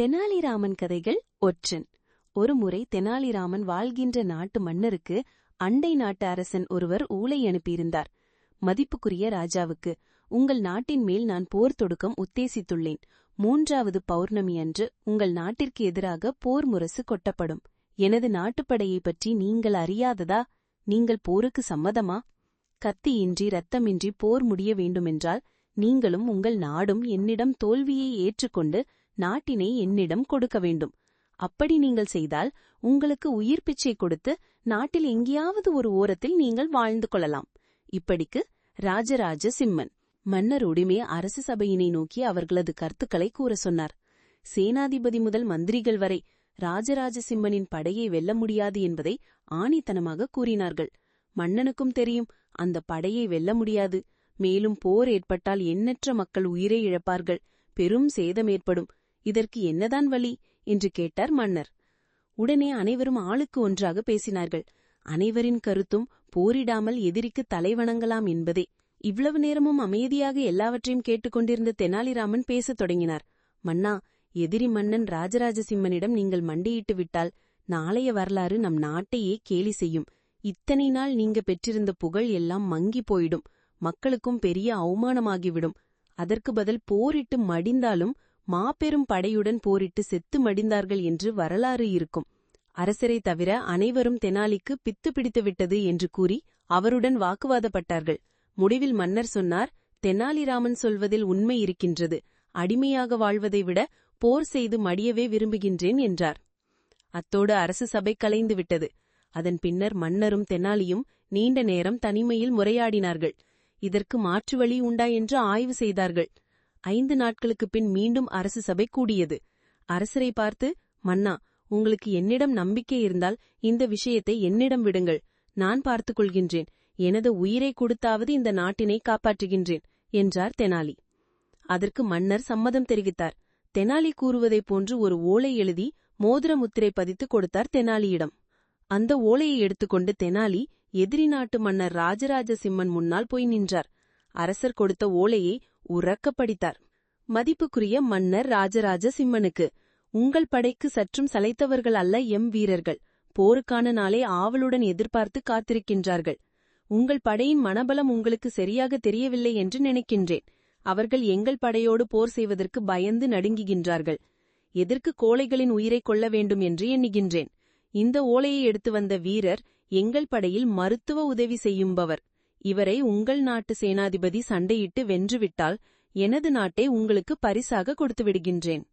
தெனாலிராமன் கதைகள் ஒற்றன். ஒருமுறை தெனாலிராமன் வாழ்கின்ற நாட்டு மன்னருக்கு அண்டை நாட்டு அரசன் ஒருவர் ஊளை அனுப்பியிருந்தார். மதிப்புக்குரிய ராஜாவுக்கு உங்கள் நாட்டின் மேல் நான் போர் தொடுக்கம் உத்தேசித்துள்ளேன். மூன்றாவது பௌர்ணமி அன்று உங்கள் நாட்டிற்கு எதிராக போர் முரசு கொட்டப்படும். எனது நாட்டுப்படையை பற்றி நீங்கள் அறியாததா? நீங்கள் போருக்கு சம்மதமா? கத்தியின்றி ரத்தமின்றி போர் முடிய வேண்டுமென்றால் நீங்களும் உங்கள் நாடும் என்னிடம் தோல்வியை ஏற்றுக்கொண்டு நாட்டினை என்னிடம் கொடுக்க வேண்டும். அப்படி நீங்கள் செய்தால் உங்களுக்கு உயிர் பிச்சை கொடுத்து நாட்டில் எங்கேயாவது ஒரு ஓரத்தில் நீங்கள் வாழ்ந்து கொள்ளலாம். இப்படிக்கு ராஜராஜ சிம்மன் மன்னர் உடிமே அரசு சபையினை நோக்கி அவர்களது கருத்துக்களை கூற சொன்னார். சேனாதிபதி முதல் மந்திரிகள் வரை ராஜராஜ சிம்மனின் படையை வெல்ல முடியாது என்பதை ஆணித்தனமாக கூறினார்கள். மன்னனுக்கும் தெரியும் அந்த படையை வெல்ல முடியாது. மேலும் போர் ஏற்பட்டால் எண்ணற்ற மக்கள் உயிரை இழப்பார்கள். பெரும் சேதம் ஏற்படும். இதற்கு என்னதான் வழி? என்று கேட்டார் மன்னர். உடனே அனைவரும் ஆளுக்கு ஒன்றாக பேசினார்கள். அனைவரின் கருத்தும் போரிடாமல் எதிரிக்கு தலைவணங்கலாம் என்பதே. இவ்வளவு நேரமும் அமைதியாக எல்லாவற்றையும் கேட்டுக்கொண்டிருந்த தெனாலிராமன் பேசத் தொடங்கினார். மன்னா எதிரி மன்னன் ராஜராஜ சிம்மனிடம் நீங்கள் மண்டியிட்டு விட்டால் நாளைய வரலாறு நம் நாட்டையே கேலி செய்யும். இத்தனை நாள் நீங்க பெற்றிருந்த புகழ் எல்லாம் மங்கி போயிடும். மக்களுக்கும் பெரிய அவமானமாகிவிடும் அதற்கு பதில் போரிட்டு மடிந்தாலும் மாபெரும் படையுடன் போரிட்டு செத்து மடிந்தார்கள் என்று வரலாறு இருக்கும். அரசரை தவிர அனைவரும் தெனாலிக்கு பித்து பிடித்துவிட்டது என்று கூறி அவருடன் வாக்குவாதப்பட்டார்கள். முடிவில் மன்னர் சொன்னார் தெனாலிராமன் சொல்வதில் உண்மை இருக்கின்றது. அடிமையாக வாழ்வதை விட போர் செய்து மடியவே விரும்புகின்றேன் என்றார். அத்தோடு அரசு சபை கலைந்து விட்டது. அதன் பின்னர் மன்னரும் தெனாலியும் நீண்ட நேரம் தனிமையில் முறையாடினார்கள். இதற்கு மாற்று வழி உண்டா என்று ஆய்வு செய்தார்கள். ஐந்து நாட்களுக்குப் பின் மீண்டும் அரசு சபை கூடியது. அரசரை பார்த்து மன்னா உங்களுக்கு என்னிடம் நம்பிக்கை இருந்தால் இந்த விஷயத்தை என்னிடம் விடுங்கள். நான் பார்த்துக் கொள்கின்றேன். எனது உயிரை கொடுத்தாவது இந்த நாட்டினை காப்பாற்றுகின்றேன் என்றார் தெனாலி. அதற்கு மன்னர் சம்மதம் தெரிவித்தார். தெனாலி கூறுவதைப் போன்று ஒரு ஓலை எழுதி மோதிர முத்திரை பதித்து கொடுத்தார் தெனாலியிடம். அந்த ஓலையை எடுத்துக்கொண்டு தெனாலி எதிரி நாட்டு மன்னர் ராஜராஜ சிம்மன் முன்னால் போய் நின்றார். அரசர் கொடுத்த ஓலையை உறக்க படித்தார் மதிப்புக்குரிய மன்னர் ராஜராஜ சிம்மனுக்கு உங்கள் படைக்கு சற்றும் சளைத்தவர்கள் அல்ல எம் வீரர்கள். போருக்கான நாளை ஆவலுடன் எதிர்பார்த்து காத்திருக்கின்றார்கள். உங்கள் படையின் மனபலம் உங்களுக்கு சரியாக தெரியவில்லை என்று நினைக்கின்றேன். அவர்கள் எங்கள் படையோடு போர் செய்வதற்கு பயந்து நடுங்குகின்றார்கள். எதற்கு கோழைகளின் உயிரை கொள்ள வேண்டும் என்று எண்ணுகின்றேன். இந்த ஓலையை எடுத்து வந்த வீரர் எங்கள் படையில் மருத்துவ உதவி செய்யும்பவர். இவரை உங்கள் நாட்டு சேனாதிபதி சண்டையிட்டு வென்றுவிட்டால் எனது நாட்டை உங்களுக்கு பரிசாக கொடுத்து விடுகின்றேன்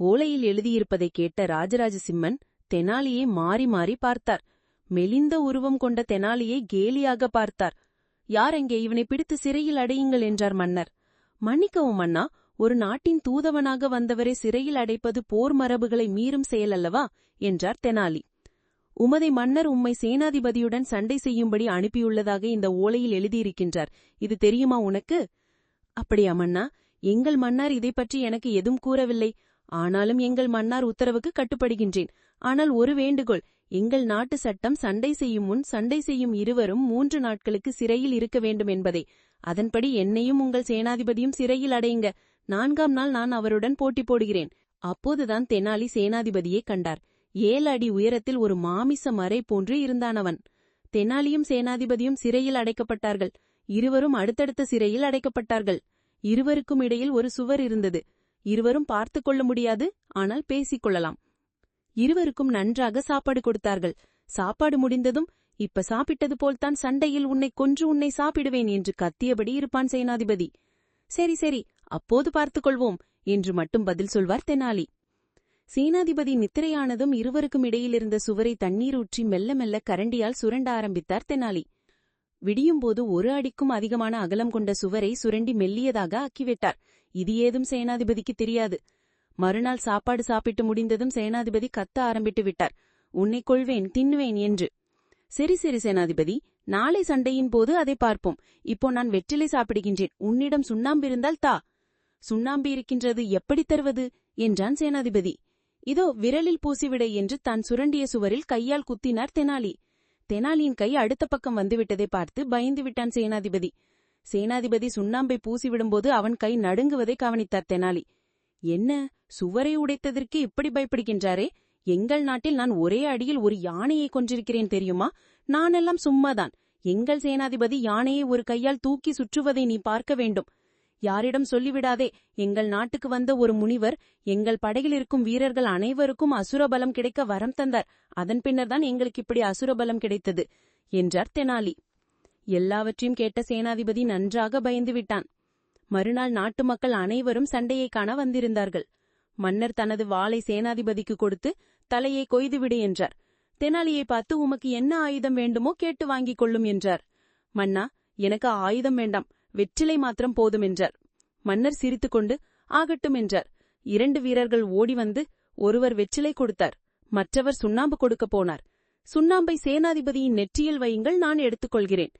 ஓலையில் எழுதியிருப்பதை கேட்ட ராஜராஜ சிம்மன் தெனாலியை மாறி மாறி பார்த்தார். மெலிந்த உருவம் கொண்ட தெனாலியை கேலியாக பார்த்தார். யார் அங்கே இவனை பிடித்து சிறையில் அடையுங்கள் என்றார் மன்னர். மன்னிக்கவும் மன்னா ஒரு நாட்டின் தூதவனாக வந்தவரை சிறையில் அடைப்பது போர் மரபுகளை மீறும் செயலல்லவா? என்றார் தெனாலி. உமதை மன்னர் உம்மை சேனாதிபதியுடன் சண்டை செய்யும்படி அனுப்பியுள்ளதாக இந்த ஓலையில் எழுதியிருக்கின்றார். இது தெரியுமா உனக்கு? அப்படியா மன்னா எங்கள் மன்னார் இதை பற்றி எனக்கு எதுவும் கூறவில்லை. ஆனாலும் எங்கள் மன்னார் உத்தரவுக்கு கட்டுப்படுகின்றேன். ஆனால் ஒரு வேண்டுகோள் எங்கள் நாட்டு சட்டம் சண்டை செய்யும் முன் சண்டை செய்யும் இருவரும் மூன்று நாட்களுக்கு சிறையில் இருக்க வேண்டும் என்பதே. அதன்படி என்னையும் உங்கள் சேனாதிபதியும் சிறையில் அடையுங்க. நான்காம் நாள் நான் அவருடன் போட்டி போடுகிறேன். அப்போதுதான் தெனாலி சேனாதிபதியை கண்டார். ஏழு அடி உயரத்தில் ஒரு மாமிச மறை போன்று இருந்தானவன். தெனாலியும் சேனாதிபதியும் சிறையில் அடைக்கப்பட்டார்கள். இருவரும் அடுத்தடுத்த சிறையில் அடைக்கப்பட்டார்கள். இருவருக்கும் இடையில் ஒரு சுவர் இருந்தது. இருவரும் பார்த்து கொள்ள முடியாது ஆனால் பேசிக் கொள்ளலாம். இருவருக்கும் நன்றாக சாப்பாடு கொடுத்தார்கள். சாப்பாடு முடிந்ததும் இப்ப சாப்பிட்டது போல்தான் சண்டையில் உன்னை கொன்று உன்னை சாப்பிடுவேன் என்று கத்தியபடி இருப்பான் சேனாதிபதி. சரி சரி அப்போது பார்த்துக் கொள்வோம் என்று மட்டும் பதில் சொல்வார் தெனாலி. சேனாதிபதி நித்திரையானதும் இருவருக்கும் இடையிலிருந்த சுவரை தண்ணீர் ஊற்றி மெல்ல மெல்ல கரண்டியால் சுரண்ட ஆரம்பித்தார் தெனாலி. விடியும்போது ஒரு அடிக்கும் அதிகமான அகலம் கொண்ட சுவரை சுரண்டி மெல்லியதாக ஆக்கிவிட்டார். இது ஏதும் சேனாதிபதிக்கு தெரியாது. மறுநாள் சாப்பாடு சாப்பிட்டு முடிந்ததும் சேனாதிபதி கத்த ஆரம்பித்து விட்டார். உன்னை கொள்வேன் தின்னுவேன் என்று. சரி சரி சேனாதிபதி நாளை சண்டையின் போது அதை பார்ப்போம். இப்போ நான் வெற்றிலை சாப்பிடுகின்றேன். உன்னிடம் சுண்ணாம்பு இருந்தால் தா. சுண்ணாம்பு இருக்கின்றது எப்படி தருவது? என்றான் சேனாதிபதி. இதோ விரலில் பூசிவிடை என்று தான் சுரண்டிய சுவரில் கையால் குத்தினார் தெனாலி. தெனாலியின் கை அடுத்த பக்கம் வந்துவிட்டதை பார்த்து பயந்து விட்டான் சேனாதிபதி. சேனாதிபதி சுண்ணாம்பை பூசிவிடும்போது அவன் கை நடுங்குவதை கவனித்தார் தெனாலி. என்ன சுவரை உடைத்ததற்கு இப்படி பயப்படுகின்றாரே? எங்கள் நாட்டில் நான் ஒரே அடியில் ஒரு யானையை கொன்றிருக்கிறேன் தெரியுமா? நானெல்லாம் சும்மாதான். எங்கள் சேனாதிபதி யானையை ஒரு கையால் தூக்கி சுற்றுவதை நீ பார்க்க வேண்டும். யாரிடம் சொல்லிவிடாதே. எங்கள் நாட்டுக்கு வந்த ஒரு முனிவர் எங்கள் படையில் இருக்கும் வீரர்கள் அனைவருக்கும் அசுரபலம் கிடைக்க வரம் தந்தார். அதன் பின்னர்தான் எங்களுக்கு இப்படி அசுரபலம் கிடைத்தது என்றார் தெனாலி. எல்லாவற்றையும் கேட்ட சேனாதிபதி நன்றாக பயந்து விட்டான் மறுநாள் நாட்டு மக்கள் அனைவரும் சண்டையை காண வந்திருந்தார்கள். மன்னர் தனது வாளை சேனாதிபதிக்கு கொடுத்து தலையை கொய்துவிடு என்றார். தெனாலியை பார்த்து உமக்கு என்ன ஆயுதம் வேண்டுமோ கேட்டு வாங்கிக் கொள்ளும் என்றார். மன்னா எனக்கு ஆயுதம் வேண்டாம். வெற்றிலை மாத்திரம் போதும் என்றார். மன்னர் சிரித்துக்கொண்டு ஆகட்டும் என்றார். இரண்டு வீரர்கள் ஓடி வந்து ஒருவர் வெற்றிலை கொடுத்தார். மற்றவர் சுண்ணாம்பு கொடுக்கப் போனார். சுண்ணாம்பை சேனாதிபதியின் நெற்றியில் வையுங்கள் நான் எடுத்துக்கொள்கிறேன்.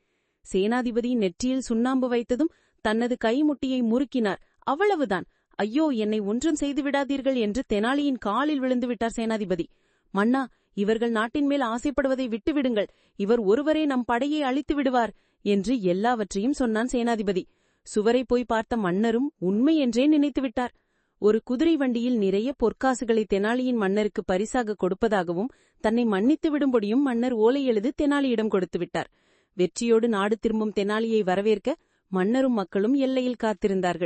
சேனாதிபதியின் நெற்றியில் சுண்ணாம்பு வைத்ததும் தனது கைமுட்டியை முறுக்கினார். அவ்வளவுதான். ஐயோ என்னை ஒன்றும் செய்து விடாதீர்கள் என்று தெனாலியின் காலில் விழுந்து விட்டார் சேனாதிபதி. மன்னா இவர்கள் நாட்டின் மேல் ஆசைப்படுவதை விட்டுவிடுங்கள். இவர் ஒருவரே நம் படையை அழித்து விடுவார் என்று எல்லாவற்றையும் சொன்னான் சேனாதிபதி. சுவரை போய் பார்த்த மன்னரும் உண்மை என்றே நினைத்துவிட்டார் ஒரு குதிரை வண்டியில் நிறைய பொற்காசுகளை தெனாலியின் மன்னருக்கு பரிசாக கொடுப்பதாகவும் தன்னை மன்னித்து விடும்படியும் மன்னர் ஓலை எழுது தெனாலியிடம் கொடுத்துவிட்டார் வெற்றியோடு நாடு திரும்பும் தெனாலியை வரவேற்க மன்னரும் மக்களும் எல்லையில் காத்திருந்தார்கள்.